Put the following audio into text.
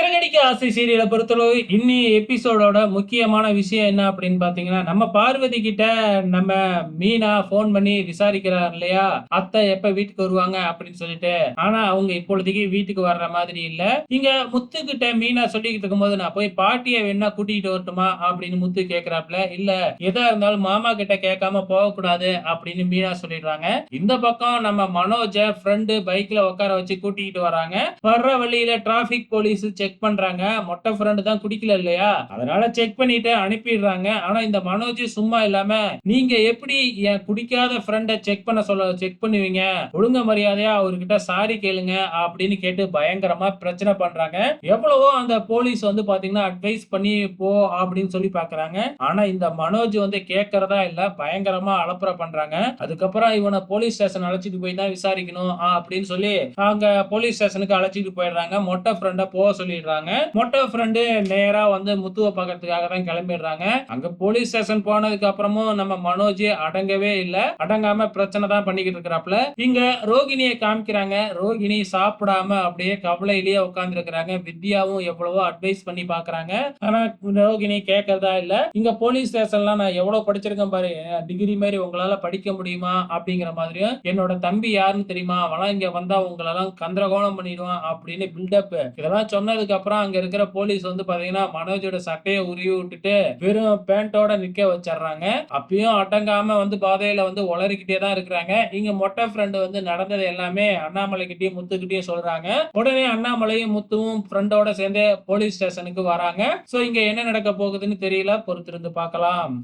சிறகடிக்க ஆசை சீரியலை பொறுத்தளவு இன்னி எபிசோடோட முக்கியமான விஷயம் என்ன அப்படின்னு பாத்தீங்கன்னா நம்ம பார்வதி கிட்ட நம்ம மீனா போன் பண்ணி விசாரிக்கிறார் இல்லையா? அத்தை எப்ப வீட்டுக்கு வருவாங்க அப்படின்னு சொல்லிட்டு. ஆனா அவங்க இப்பொழுதைக்கு வீட்டுக்கு வர்ற மாதிரி இல்ல. இங்க முத்து கிட்ட மீனா சொல்லிக்கிட்டு இருக்கும்போது நான் போய் பாட்டியை வேணா கூட்டிகிட்டு வரட்டுமா? அப்படின்னு முத்து கேக்குறாப்ல இல்ல எதா இருந்தாலும் மாமா கிட்ட கேட்காம போகக்கூடாது அப்படின்னு மீனா சொல்லிடுறாங்க. இந்த பக்கம் நம்ம மனோஜ ஃப்ரெண்டு பைக்ல உட்கார வச்சு கூட்டிகிட்டு வராங்க. வர்ற வழியில டிராபிக் போலீஸ் செக் செக் பண்றாங்க. மொட்டை ஃப்ரெண்டு தான் குடிக்கல இல்லையா? அதனால செக் பண்ணிட்டு அனுப்பிடுறாங்க. ஆனா இந்த மனோஜ் சும்மா இல்லாம நீங்க எப்படி என் குடிக்காத ஃப்ரெண்டை செக் பண்ண சொல்ல செக் பண்ணுவீங்க? ஒழுங்க மரியாதையா அவர்கிட்ட சாரி கேளுங்க அப்படின்னு கேட்டு பயங்கரமா பிரச்சனை பண்றாங்க. எவ்வளவோ அந்த போலீஸ் வந்து பாத்தீங்கன்னா அட்வைஸ் பண்ணி போ அப்படின்னு சொல்லி பாக்குறாங்க. ஆனா இந்த மனோஜ் வந்து கேட்கறதா இல்ல பயங்கரமா அலப்புற பண்றாங்க. அதுக்கப்புறம் இவனை போலீஸ் ஸ்டேஷன் அழைச்சிட்டு போய் தான் விசாரிக்கணும் ஆ, அப்படின்னு சொல்லி அங்க போலீஸ் ஸ்டேஷனுக்கு அழைச்சிட்டு போயிடுறாங்க. மொட்டை ஃப்ரெண்டை போக சொல்லி பண்ணிடுறாங்க. மொட்டை ஃப்ரெண்டு நேரா வந்து முத்துவை பார்க்கறதுக்காக தான் கிளம்பிடுறாங்க. அங்க போலீஸ் ஸ்டேஷன் போனதுக்கு அப்புறமும் நம்ம மனோஜ் அடங்கவே இல்ல. அடங்காம பிரச்சனை தான் பண்ணிக்கிட்டு இருக்கிறாப்ல இங்க ரோகிணியை காமிக்கிறாங்க. ரோகிணி சாப்பிடாம அப்படியே கவலையிலேயே உட்கார்ந்து இருக்கிறாங்க வித்யாவும் எவ்வளவோ அட்வைஸ் பண்ணி பாக்குறாங்க ஆனா ரோகிணி கேட்கறதா இல்ல. இங்க போலீஸ் ஸ்டேஷன்லாம் நான் எவ்வளவு படிச்சிருக்கேன் பாரு. டிகிரி மாதிரி உங்களால படிக்க முடியுமா? அப்படிங்கிற மாதிரியும் என்னோட தம்பி யாருன்னு தெரியுமா? அவனா இங்க வந்தா உங்களெல்லாம் கந்தரகோணம் பண்ணிடுவான் அப்படின்னு பில்டப் இதெல்லாம் சொன்னது அப்புறம் அங்க இருக்கிற போலீஸ் வந்து பாத்தீங்கன்னா மனோஜோட சட்டையை உருவி விட்டுட்டு வெறும் பேண்டோட நிக்க வச்சிடுறாங்க. அப்பயும் அடங்காம வந்து பாதையில வந்து உளறிக்கிட்டே தான் இருக்கிறாங்க. இங்க மொட்டை ஃப்ரெண்டு வந்து நடந்தது எல்லாமே அண்ணாமலை கிட்டயும் முத்துக்கிட்டயும் சொல்றாங்க. உடனே அண்ணாமலையும் முத்துவும் ஃப்ரெண்டோட சேர்ந்து போலீஸ் ஸ்டேஷனுக்கு வராங்க. சோ இங்க என்ன நடக்க போகுதுன்னு தெரியல. பொறுத்திருந்து பார்க்கலாம்.